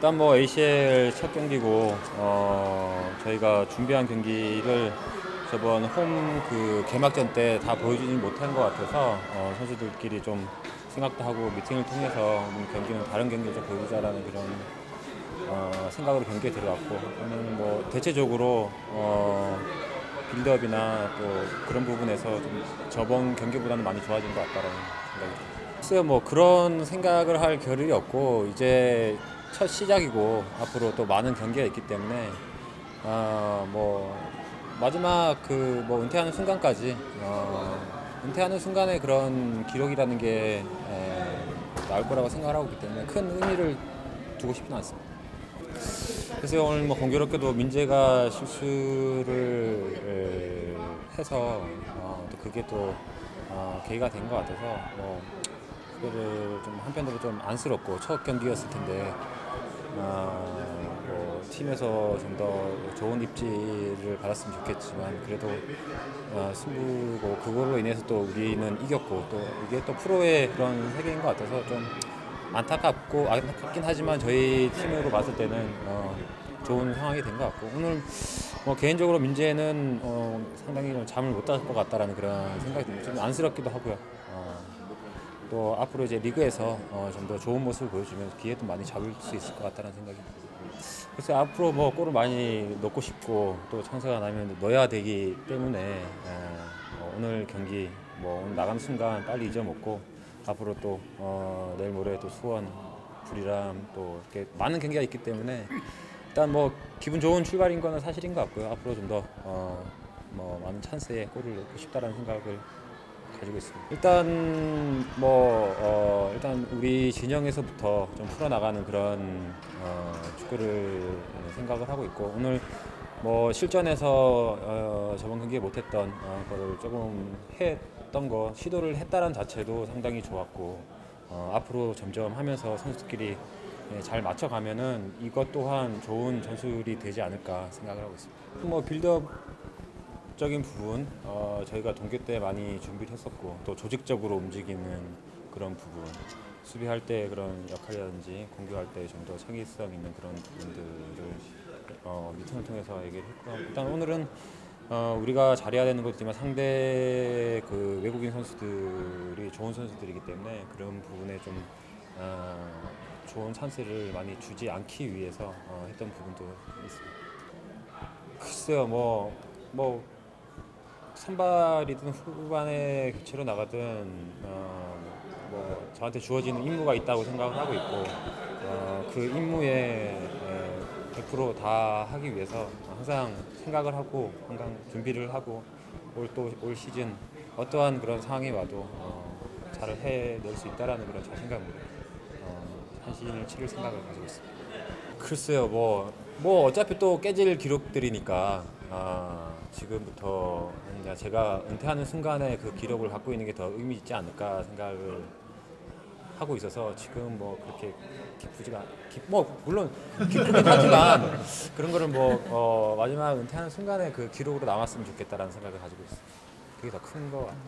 일단 뭐 ACL 첫 경기고 어, 저희가 준비한 경기를 저번 홈 그 개막전 때 다 보여주지 못한 것 같아서 어, 선수들끼리 좀 생각도 하고 미팅을 통해서 경기는 다른 경기를 좀 보여주자라는 그런 어, 생각으로 경기에 들어갔고 오늘 뭐 대체적으로 어, 빌드업이나 또 그런 부분에서 좀 저번 경기보다는 많이 좋아진 것 같다라는 생각이 듭니다. 글쎄요 뭐 그런 생각을 할 겨를이 없고 이제 첫 시작이고 앞으로 또 많은 경기가 있기 때문에 어 뭐 마지막 그 뭐 은퇴하는 순간까지 어 은퇴하는 순간에 그런 기록이라는 게 에, 나올 거라고 생각을 하고 있기 때문에 큰 의미를 두고 싶지는 않습니다. 그래서 오늘 뭐 공교롭게도 민재가 실수를 에, 해서 어, 또 그게 또 어, 계기가 된 것 같아서 뭐 그거를 좀 한편으로 좀 안쓰럽고 첫 경기였을 텐데 어, 뭐 팀에서 좀 더 좋은 입지를 받았으면 좋겠지만 그래도 어, 승부고 그걸로 인해서 또 우리는 이겼고 또 이게 또 프로의 그런 세계인 것 같아서 좀 안타깝고 안타깝긴 하지만 저희 팀으로 봤을 때는 어, 좋은 상황이 된 것 같고 오늘 뭐 개인적으로 민재는 어, 상당히 좀 잠을 못 잘 것 같다라는 그런 생각이. 좀 안쓰럽기도 하고요. 어, 또 앞으로 이제 리그에서 어, 좀 더 좋은 모습을 보여주면 기회도 많이 잡을 수 있을 것 같다는 생각이 듭니다. 그래서 앞으로 뭐 골을 많이 넣고 싶고 또 찬스가 나면 넣어야 되기 때문에 에, 어, 오늘 경기 뭐 오늘 나가는 순간 빨리 잊어먹고 앞으로 또 어, 내일 모레 또 수원 불이람 또 이렇게 많은 경기가 있기 때문에 일단 뭐 기분 좋은 출발인 거는 사실인 것 같고요. 앞으로 좀더 어, 뭐 많은 찬스에 골을 넣고 싶다라는 생각을 가지고 있습니다. 일단 뭐 어, 일단 우리 진영에서부터 좀 풀어나가는 그런 어, 축구를 생각을 하고 있고 오늘 뭐 실전에서 어, 저번 경기에 못했던 어, 거를 조금 했던 거 시도를 했다는 자체도 상당히 좋았고 어, 앞으로 점점 하면서 선수들끼리 예, 잘 맞춰가면은 이것 또한 좋은 전술이 되지 않을까 생각을 하고 있습니다. 뭐 빌드업 적인 부분 어, 저희가 동계 때 많이 준비를 했었고 또 조직적으로 움직이는 그런 부분 수비할 때 그런 역할이라든지 공격할 때 좀 더 창의성 있는 그런 부분들을 어, 미팅을 통해서 얘기를 했고 일단 오늘은 어, 우리가 잘해야 되는 것이지만 상대 그 외국인 선수들이 좋은 선수들이기 때문에 그런 부분에 좀 어, 좋은 찬스를 많이 주지 않기 위해서 어, 했던 부분도 있습니다. 글쎄요 뭐 뭐 선발이든 후반에 교체로 나가든 어, 뭐 저한테 주어지는 임무가 있다고 생각을 하고 있고 어, 그 임무에 100%다 하기 위해서 항상 생각을 하고 항상 준비를 하고 올또올 시즌 어떠한 그런 상황이 와도 어, 잘 해낼 수 있다라는 그런 자신감으로 어, 한 시즌을 치를 생각을 가지고 있습니다. 글쎄요 뭐뭐 어차피 또 깨질 기록들이니까 아, 지금부터 제가 은퇴하는 순간에 그 기록을 갖고 있는 게 더 의미 있지 않을까 생각을 하고 있어서 지금 뭐 그렇게 기쁘지가 기, 뭐 물론 기쁘긴 하지만 그런 거를 뭐 어, 마지막 은퇴하는 순간에 그 기록으로 남았으면 좋겠다라는 생각을 가지고 있어요. 그게 더 큰 거 같아요.